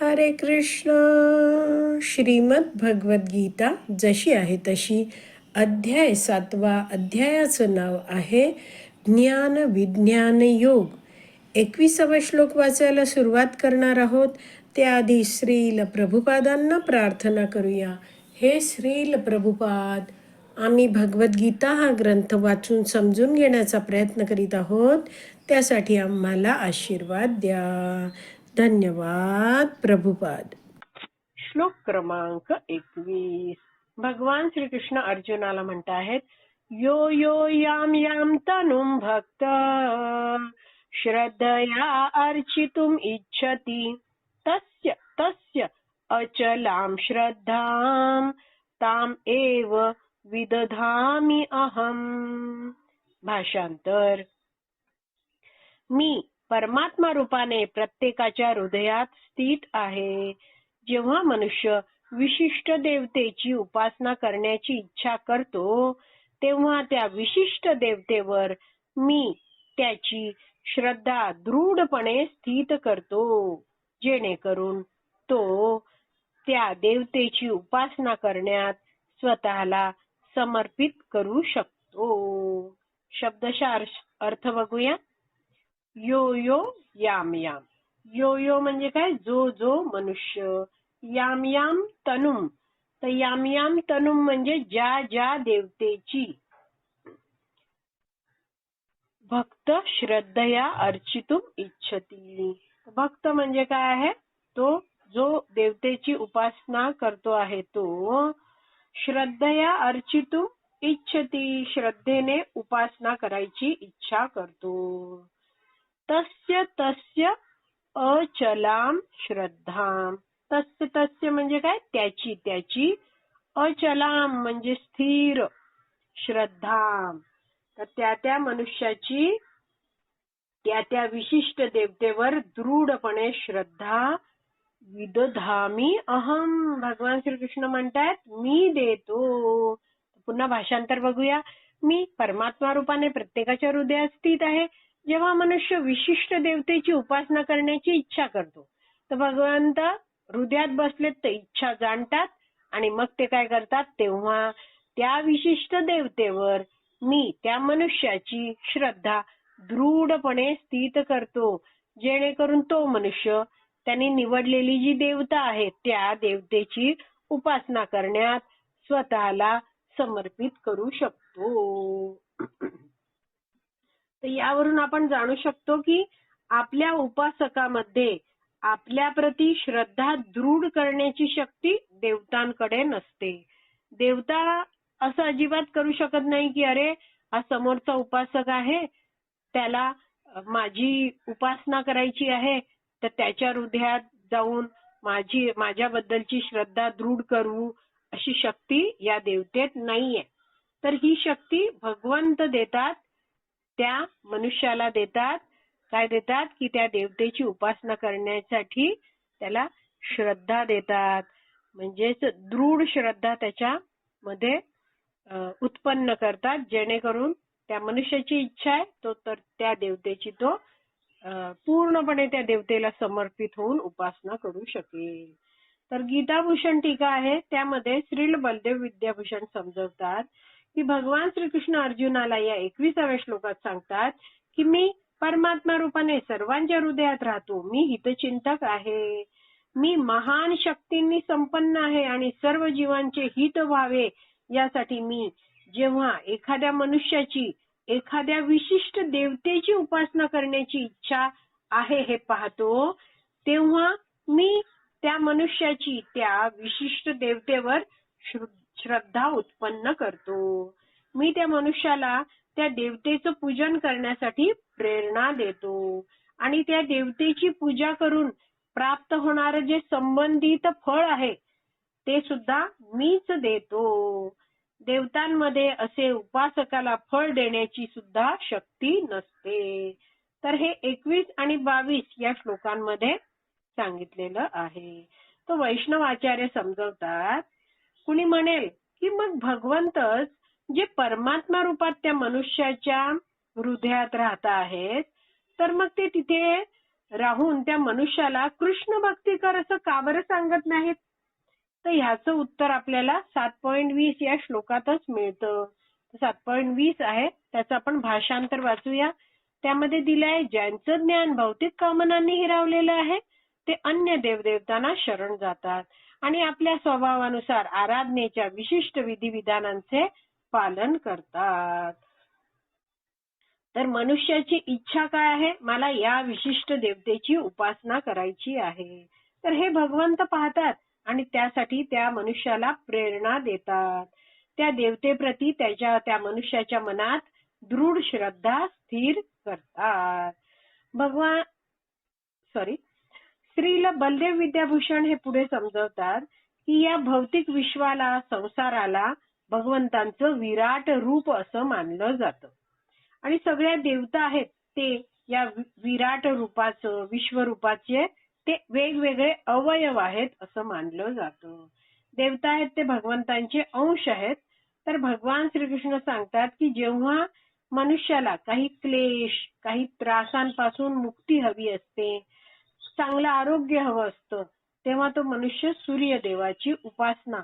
हरे कृष्ण। श्रीमद भगवद्गीता जशी आहे तशी अध्याय सातवा अध्यायाचं नाव आहे ज्ञान विज्ञान योग. एकविसावा श्लोक वाचायला सुरुवात करणार आहोत. त्याआधी श्रील प्रभुपादांना प्रार्थना करूया. हे श्रील प्रभुपाद आम्ही भगवद्गीता हा ग्रंथ वाचून समजून घेण्याचा प्रयत्न करीत आहोत. त्यासाठी आम्हाला आशीर्वाद द्या. धन्यवाद प्रभुपाद. श्लोक क्रमांक एकवीस. भगवान श्रीकृष्ण अर्जुनाला म्हणत आहेत यो यो याम याम तनुम भक्त श्रद्धया अर्चितुम इच्छती तस्य तस्य अचलाम श्रद्धाम ताम एव विदधामी अहम. भाषांतर. मी परमात्मा रूपाने प्रत्येकाच्या हृदयात स्थित आहे. जेव्हा मनुष्य विशिष्ट देवतेची उपासना करण्याची इच्छा करतो तेव्हा त्या विशिष्ट देवतेवर मी त्याची श्रद्धा दृढपणे स्थित करतो. जेणेकरून तो त्या देवतेची उपासना करण्यात स्वतःला समर्पित करू शकतो. शब्दशः अर्थ बघूया. यो यो याम याम। यो यो म्हणजे काय? जो जो मनुष्य। याम याम तनुम। तर याम याम तनुम म्हणजे ज्या ज्या देवतेची। भक्त श्रद्धया अर्चितुम इच्छती। भक्त म्हणजे काय आहे? तो जो देवतेची उपासना करतो आहे तो श्रद्धया अर्चितुम इच्छती। श्रद्धेने उपासना करायची इच्छा करतो। तस्य तस्य अचलाम श्रद्धाम तस्य तस्य म्हणजे काय? त्याची त्याची अचलाम म्हणजे स्थिर श्रद्धा. तर त्या त्या मनुष्याची त्या त्या विशिष्ट देवतेवर दृढपणे श्रद्धा विदधामी अहम भगवान श्रीकृष्ण म्हणतात मी देतो. पुन्हा भाषांतर बघूया. मी परमात्मा रूपाने प्रत्येकाच्या हृदयात स्थित आहे. जेव्हा मनुष्य विशिष्ट देवतेची उपासना करण्याची इच्छा करतो तर भगवंत हृदयात बसलेत तर इच्छा जाणतात आणि मग ते काय करतात? तेव्हा त्या विशिष्ट देवतेवर मी त्या मनुष्याची श्रद्धा दृढपणे स्थित करतो जेणेकरून तो मनुष्य त्यांनी निवडलेली जी देवता आहे त्या देवतेची उपासना करण्यात स्वतःला समर्पित करू शकतो. तर यावरून आपण जाणू शकतो की आपल्या उपासकामध्ये आपल्याप्रती श्रद्धा दृढ करण्याची शक्ती देवतांकडे नसते. देवता असं अजिबात करू शकत नाही की अरे हा समोरचा उपासक आहे त्याला माझी उपासना करायची आहे तर त्याच्या हृदयात जाऊन माझी माझ्याबद्दलची श्रद्धा दृढ करू अशी शक्ती या देवतेत नाहीये. तर ही शक्ती भगवंत देतात त्या मनुष्याला देतात. काय देतात? की त्या देवतेची उपासना करण्यासाठी त्याला श्रद्धा देतात. म्हणजेच दृढ श्रद्धा त्याच्यामध्ये उत्पन्न करतात. जेणेकरून त्या मनुष्याची इच्छा आहे तो तर त्या देवतेची तो पूर्णपणे त्या देवतेला समर्पित होऊन उपासना करू शकेल. तर गीताभूषण टीका आहे. त्यामध्ये श्रील बलदेव विद्याभूषण समजवतात. की भगवान श्रीकृष्ण अर्जुनाला या एकविसाव्या श्लोकात सांगतात की मी परमात्मा रूपाने सर्वांच्या हृदयात राहतो मी हितचिंतक आहे. मी महान शक्तींनी संपन्न आहे आणि सर्व जीवांचे हित व्हावे यासाठी मी जेव्हा एखाद्या मनुष्याची एखाद्या विशिष्ट देवतेची उपासना करण्याची इच्छा आहे हे पाहतो तेव्हा मी त्या मनुष्याची त्या विशिष्ट देवतेवर श्रद्धा उत्पन्न करतो. मी त्या मनुष्याला त्या देवतेचं पूजन करण्यासाठी प्रेरणा देतो. आणि त्या देवतेची पूजा करून प्राप्त होणारं जे संबंधित फळ आहे ते सुद्धा मीच देतो. देवतांमध्ये असे उपासकाला फळ देण्याची सुद्धा शक्ती नसते. तर हे एकवीस आणि बावीस या श्लोकांमध्ये सांगितलेलं आहे. तो वैष्णव आचार्य समजवतात कुणी म्हणेल की मग भगवंतच जे परमात्मा रूपात त्या मनुष्याच्या हृदयात राहत आहेत तर मग ते तिथे राहून त्या मनुष्याला कृष्ण भक्ती कर असं का बरं सांगत नाहीत? तर ह्याचं उत्तर आपल्याला सात पॉईंट वीस या श्लोकातच मिळतं. सात पॉईंट वीस आहे त्याचं आपण भाषांतर वाचूया. त्यामध्ये दिलं आहे ज्यांचं ज्ञान भौतिक कामनांनी हिरावलेलं आहे ते अन्य देवदेवतांना शरण जातात. आणि आपल्या स्वभावानुसार आराधनेच्या विशिष्ट विधिविधानांचे पालन करतात. तर मनुष्याची इच्छा काय आहे? मला या विशिष्ट देवतेची उपासना करायची आहे. तर हे भगवंत पाहतात आणि त्यासाठी त्या मनुष्याला प्रेरणा देतात. त्या देवतेप्रती त्याच्या त्या मनुष्याच्या मनात दृढ श्रद्धा स्थिर करतात. भगवान सॉरी स्त्रीला बलदेव विद्याभूषण हे पुढे समजवतात की या भौतिक विश्वाला संसाराला भगवंतांचं विराट रूप असं मानलं जातं. आणि सगळ्या देवता आहेत ते या विराट रूपाचं विश्वरूपाचे ते वेगवेगळे अवयव आहेत असं मानलं जातं. देवता आहेत ते भगवंतांचे अंश आहेत. तर भगवान श्रीकृष्ण सांगतात की जेव्हा मनुष्याला काही क्लेश काही त्रासांपासून मुक्ती हवी असते चांगलं आरोग्य हवं असतं. तेव्हा तो मनुष्य सूर्यदेवाची उपासना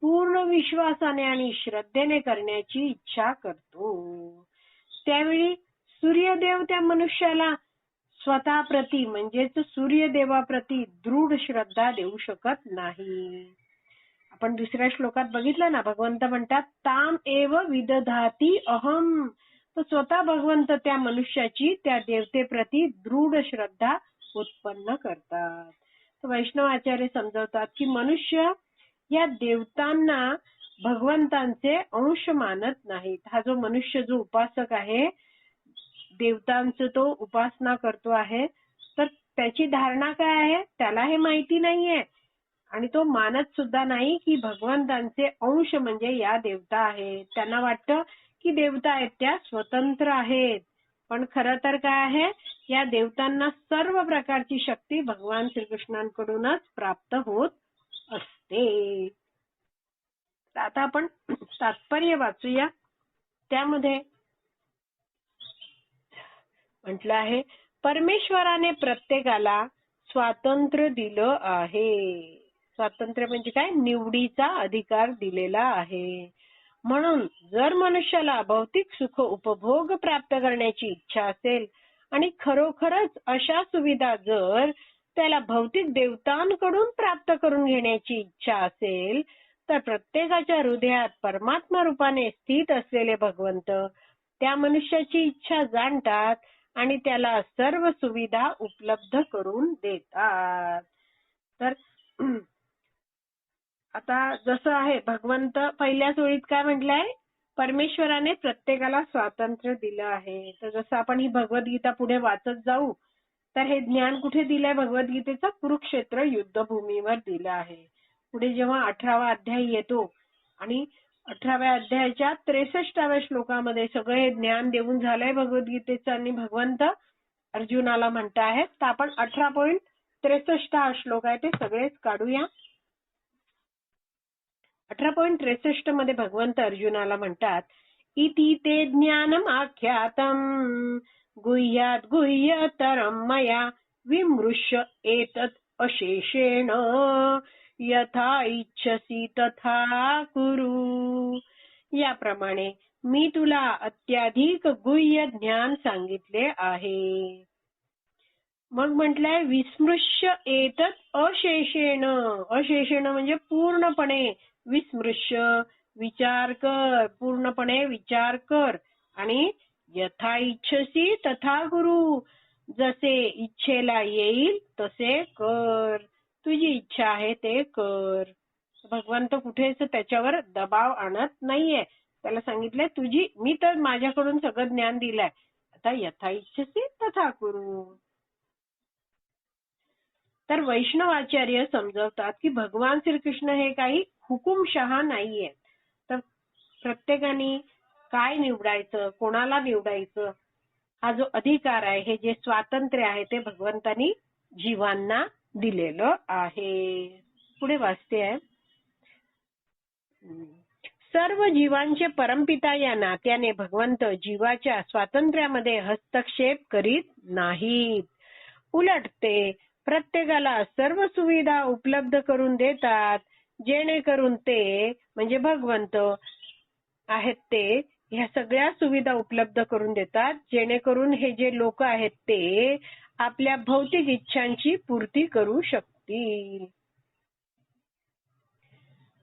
पूर्ण विश्वासाने आणि श्रद्धेने करण्याची इच्छा करतो. त्यावेळी सूर्यदेव त्या मनुष्याला स्वतःप्रती म्हणजेच सूर्यदेवाप्रती दृढ श्रद्धा देऊ शकत नाही. आपण दुसऱ्या श्लोकात बघितलं ना भगवंत म्हणतात ताम एव विदधाती अहम. तर स्वतः भगवंत त्या मनुष्याची त्या देवतेप्रती दृढ श्रद्धा उत्पन्न करतात. वैष्णव आचार्य समजवतात की मनुष्य या देवतांना भगवंतांचे अंश मानत नाहीत. हा जो मनुष्य जो उपासक आहे देवतांचं तो उपासना करतो आहे तर त्याची धारणा काय आहे? त्याला हे माहिती नाहीये. आणि तो मानत सुद्धा नाही की भगवंतांचे अंश म्हणजे या देवता आहेत. त्यांना वाटतं की देवता आहेत त्या स्वतंत्र आहेत. पण खरं तर काय आहे या देवतांना सर्व प्रकारची शक्ती भगवान श्रीकृष्णांकडूनच प्राप्त होत असते. आता आपण तात्पर्य वाचूया. त्यामध्ये म्हटलं आहे परमेश्वराने प्रत्येकाला स्वातंत्र्य दिलं आहे. स्वातंत्र्य म्हणजे काय? निवडीचा अधिकार दिलेला आहे. म्हणून जर मनुष्याला भौतिक सुख उपभोग प्राप्त करण्याची इच्छा असेल आणि खरोखरच अशा सुविधा जर त्याला भौतिक देवतांकडून प्राप्त करून घेण्याची इच्छा असेल तर प्रत्येकाच्या हृदयात परमात्मा रूपाने स्थित असलेले भगवंत त्या मनुष्याची इच्छा जाणतात आणि त्याला सर्व सुविधा उपलब्ध करून देतात. तर आता जसं आहे भगवंत पहिल्याच ओळीत काय म्हटलंय? परमेश्वराने प्रत्येकाला स्वातंत्र्य दिलं आहे. तर जसं आपण ही भगवद्गीता पुढे वाचत जाऊ तर हे ज्ञान कुठे दिलंय? भगवद्गीतेचं कुरुक्षेत्र युद्धभूमीवर दिलं आहे. पुढे जेव्हा अठरावा अध्याय येतो आणि अठराव्या अध्यायाच्या त्रेसष्टाव्या श्लोकामध्ये सगळं हे ज्ञान देऊन झालंय भगवद्गीतेचं आणि भगवंत अर्जुनाला म्हणतायत तर आपण अठरा पॉईंट त्रेसष्ट हा श्लोक आहे ते सगळेच काढूया. अठरा पॉईंट त्रेसष्टमध्ये भगवंत अर्जुनाला म्हणतात इति ते ज्ञानम आख्यातम गुह्यात गुह्यतरम मया विमृश्य एतत् अशेषेण। यथा इच्छसी तथा कुरु। याप्रमाणे मी तुला अत्याधिक गुह्य ज्ञान सांगितले आहे. मग म्हटलंय विस्मृश्य एतत् अशेषेण. अशेषेण म्हणजे पूर्णपणे विस्मृश्य विचार कर पूर्णपणे विचार कर. आणि यथा इच्छसी तथा गुरु. जसे इच्छेला येईल तसे कर. तुझी इच्छा आहे ते कर. भगवंत कुठेच त्याच्यावर दबाव आणत नाहीये. त्याला सांगितलंय तुझी मी तर माझ्याकडून सगळं ज्ञान दिलंय. आता यथा इच्छसी तथा करू तर वैष्णवाचार्य समजवतात की भगवान श्रीकृष्ण हे काही हुकुमशहा नाहीये. तर प्रत्येकाने काय निवडायचं कोणाला निवडायचं? हा जो अधिकार आहे हे जे स्वातंत्र्य आहे ते भगवंतानी जीवांना दिलेलं आहे. पुढे वाचते आहे. सर्व जीवांचे परमपिता या नात्याने भगवंत जीवाच्या स्वातंत्र्यामध्ये हस्तक्षेप करीत नाहीत. उलट ते प्रत्येकाला सर्व सुविधा उपलब्ध करून देतात. जेणेकरून ते म्हणजे भगवंत आहेत ते ह्या सगळ्या सुविधा उपलब्ध करून देतात. जेणेकरून हे जे लोक आहेत ते आपल्या भौतिक इच्छांची पूर्ती करू शकतील.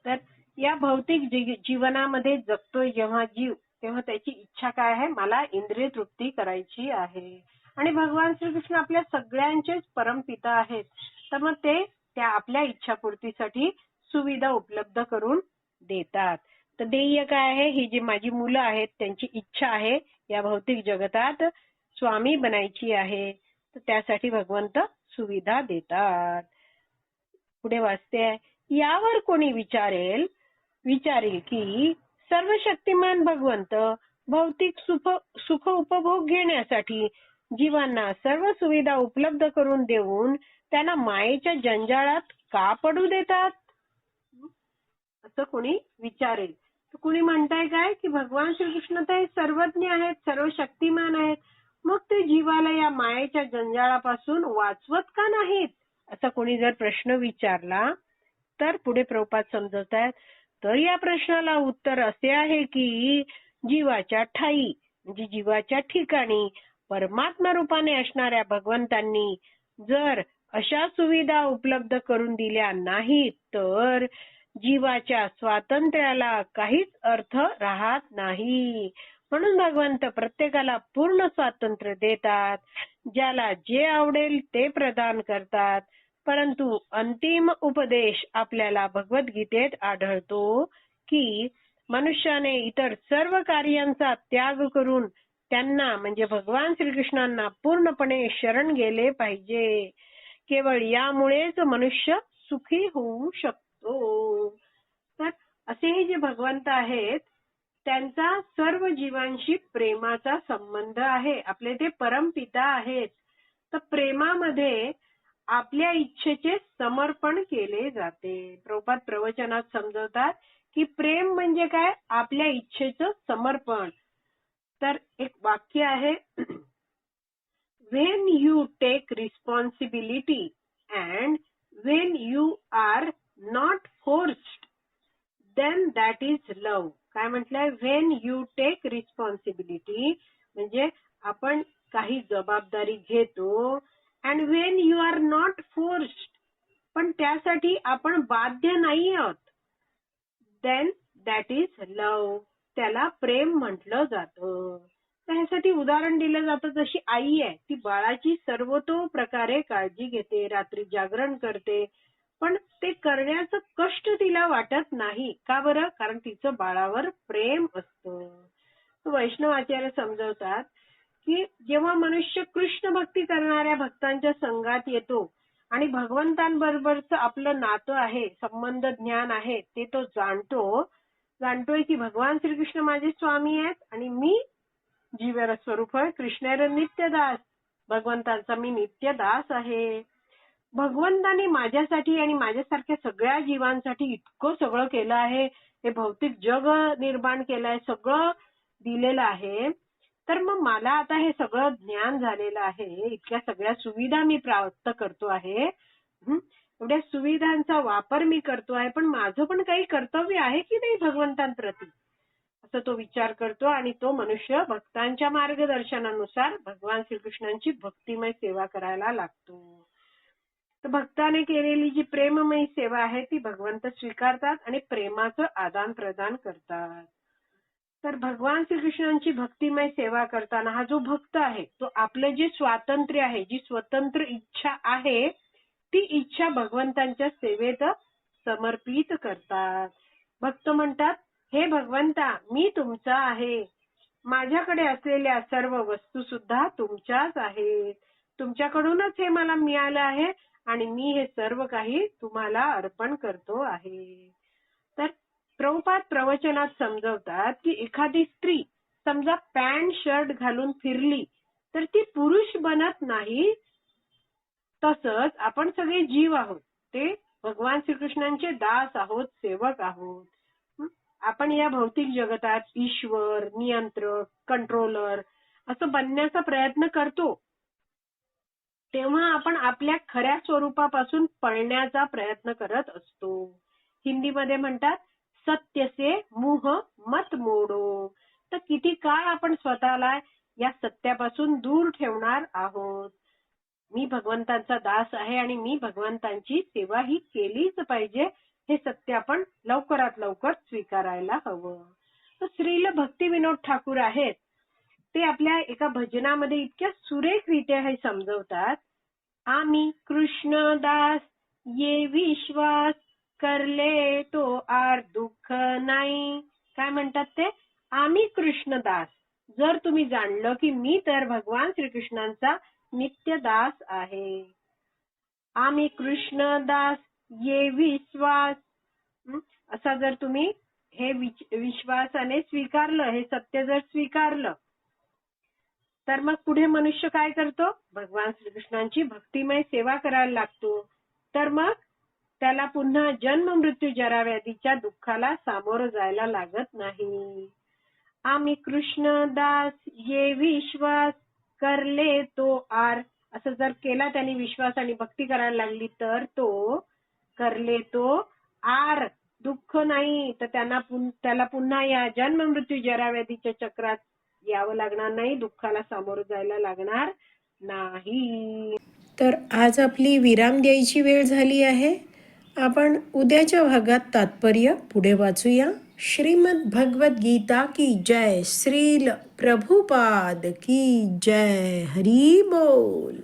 तर या भौतिक जीवनामध्ये जगतोय जेव्हा जीव तेव्हा त्याची इच्छा काय आहे? मला इंद्रिय तृप्ती करायची आहे. आणि भगवान श्रीकृष्ण आपल्या सगळ्यांचेच परमपिता आहेत. तर मग ते त्या आपल्या इच्छापूर्तीसाठी सुविधा उपलब्ध करून देतात. तर ध्येय काय आहे? ही जी माझी मुलं आहेत त्यांची इच्छा आहे या भौतिक जगतात स्वामी बनायची आहे. तर त्यासाठी भगवंत सुविधा देतात. पुढे वाचते यावर कोणी विचारेल? विचारेल की सर्व शक्तिमान भगवंत भौतिक सुख सुख उपभोग घेण्यासाठी जीवांना सर्व सुविधा उपलब्ध करून देऊन त्यांना मायेच्या जंजाळात का पडू देतात? असं कोणी विचारेल. तर कुणी म्हणताय काय की भगवान श्रीकृष्ण तर हे सर्वज्ञ आहेत सर्व शक्तिमान आहेत. मग ते जीवाला या मायेच्या जंजाळापासून वाचवत का नाहीत? असा कोणी जर प्रश्न विचारला तर पुढे प्रभुपाद समजवत आहेत तर या प्रश्नाला उत्तर असे आहे की जीवाच्या ठाई म्हणजे जीवाच्या ठिकाणी परमात्मा रूपाने असणाऱ्या भगवंतांनी जर अशा सुविधा उपलब्ध करून दिल्या नाहीत तर जीवाच्या स्वातंत्र्याला काहीच अर्थ राहत नाही. म्हणून भगवंत प्रत्येकाला पूर्ण स्वातंत्र्य देतात. ज्याला जे आवडेल ते प्रदान करतात. परंतु अंतिम उपदेश आपल्याला भगवद्गीतेत आढळतो की मनुष्याने इतर सर्व कार्यांचा त्याग करून त्यांना म्हणजे भगवान श्रीकृष्णांना पूर्णपणे शरण गेले पाहिजे. केवळ यामुळेच मनुष्य सुखी होऊ शकतो. असे हे जे भगवंत आहेत त्यांचा सर्व जीवांशी प्रेमाचा संबंध आहे. आपले ते परमपिता आहेत. तर प्रेमामध्ये आपल्या इच्छेचे समर्पण केले जाते. प्रभुपाद प्रवचनात समजवतात की प्रेम म्हणजे काय? आपल्या इच्छेचं समर्पण. तर एक वाक्य आहे when you take responsibility and when you are that is is काय म्हटलंय? व्हेन यू टेक रिस्पॉन्सिबिलिटी म्हणजे आपण काही जबाबदारी घेतो and when you are not forced पण त्यासाठी आपण बाध्य नाही आहोत देन दॅट इज लव त्याला प्रेम म्हटलं जातं. त्यासाठी उदाहरण दिलं जातं जशी आई आहे ती बाळाची सर्वतो प्रकारे काळजी घेते रात्री जागरण करते पण ते करण्याचं कष्ट तिला वाटत नाही. का बरं? कारण तिचं बाळावर प्रेम असतं. वैष्णव आचार्य समजवतात की जेव्हा मनुष्य कृष्ण भक्ती करणाऱ्या भक्तांच्या संघात येतो आणि भगवंतांबरोबरच आपलं नातं आहे संबंध ज्ञान आहे ते तो जाणतो जाणतोय की भगवान श्रीकृष्ण माझे स्वामी आहेत आणि मी जीवर स्वरूप आहे. कृष्णेर नित्यदास भगवंतांचा मी नित्यदास आहे. भगवंताने माझ्यासाठी आणि माझ्यासारख्या सगळ्या जीवांसाठी इतकं सगळं केलं आहे. हे भौतिक जग निर्माण केलं आहे सगळं दिलेलं आहे. तर मग मला आता हे सगळं ज्ञान झालेलं आहे. इतक्या सगळ्या सुविधा मी प्राप्त करतो आहे. एवढ्या सुविधांचा वापर मी करतो आहे. पण माझं पण काही कर्तव्य आहे की नाही भगवंतांप्रती? असं तो विचार करतो आणि तो मनुष्य भक्तांच्या मार्गदर्शनानुसार भगवान श्रीकृष्णांची भक्तिमय सेवा करायला लागतो. तर भक्ताने केलेली जी प्रेममयी सेवा आहे ती भगवंत स्वीकारतात आणि प्रेमाचं आदान प्रदान करतात. तर भगवान श्रीकृष्णांची भक्तिमय सेवा करताना हा जो भक्त आहे तो आपलं जे स्वातंत्र्य आहे जी स्वतंत्र इच्छा आहे ती इच्छा भगवंतांच्या सेवेत समर्पित करतात. भक्त म्हणतात हे भगवंता मी तुमचा आहे. माझ्याकडे असलेल्या सर्व वस्तू सुद्धा तुमच्याच आहेत. तुमच्याकडूनच हे मला मिळालं आहे. आणि मी हे सर्व काही तुम्हाला अर्पण करतो आहे. तर प्रभुपाद प्रवचनात समजवतात की एखादी स्त्री समजा पॅन्ट शर्ट घालून फिरली तर ती पुरुष बनत नाही. तसंच आपण सगळे जीव आहोत. ते भगवान श्रीकृष्णांचे दास आहोत सेवक आहोत. आपण या भौतिक जगतात ईश्वर नियंत्रक कंट्रोलर असं बनण्याचा प्रयत्न करतो. तेव्हा आपण आपल्या खऱ्या स्वरूपापासून पळण्याचा प्रयत्न करत असतो. हिंदीमध्ये म्हणतात सत्यसे मुह मत मोडो. तर किती काळ आपण स्वतःला या सत्यापासून दूर ठेवणार आहोत? मी भगवंतांचा दास आहे आणि मी भगवंतांची सेवा ही केलीच पाहिजे. हे सत्य आपण लवकरात लवकर स्वीकारायला हवं. तर श्रील भक्ती विनोद ठाकूर आहेत. ते आपल्या एका भजनामध्ये इतक्या सुरेखरित्या हे समजवतात. आम्ही कृष्णदास ये विश्वास करले तो आर दुःख नाही. काय म्हणतात ते? आम्ही कृष्णदास जर तुम्ही जाणलं की मी तर भगवान श्रीकृष्णांचा नित्य दास आहे. आम्ही कृष्णदास ये विश्वास. असा जर तुम्ही हे विश्वासाने स्वीकारलं हे सत्य जर स्वीकारलं तर मग पुढे मनुष्य काय करतो? भगवान श्रीकृष्णांची भक्तिमय सेवा करायला लागतो. तर मग त्याला पुन्हा जन्म मृत्यू जराव्याधीच्या दुःखाला सामोरं जायला लागत नाही. आम्ही कृष्णदास ये विश्वास करले तो आर. असं जर केला त्यांनी विश्वास आणि भक्ती करायला लागली तर तो करले तो आर. दुःख नाही. तर त्यांना त्याला पुन्हा या जन्म मृत्यू जराव्याधीच्या चक्रात यावं लागणार नाही दुःखाला सामोरं जायला लागणार नाही. तर आज आपली विराम द्यायची वेळ झाली आहे. आपण उद्याच्या भागात तात्पर्य पुढे वाचूया. श्रीमद भगवत गीता की जय? श्रील प्रभुपाद की जय? हरी बोल.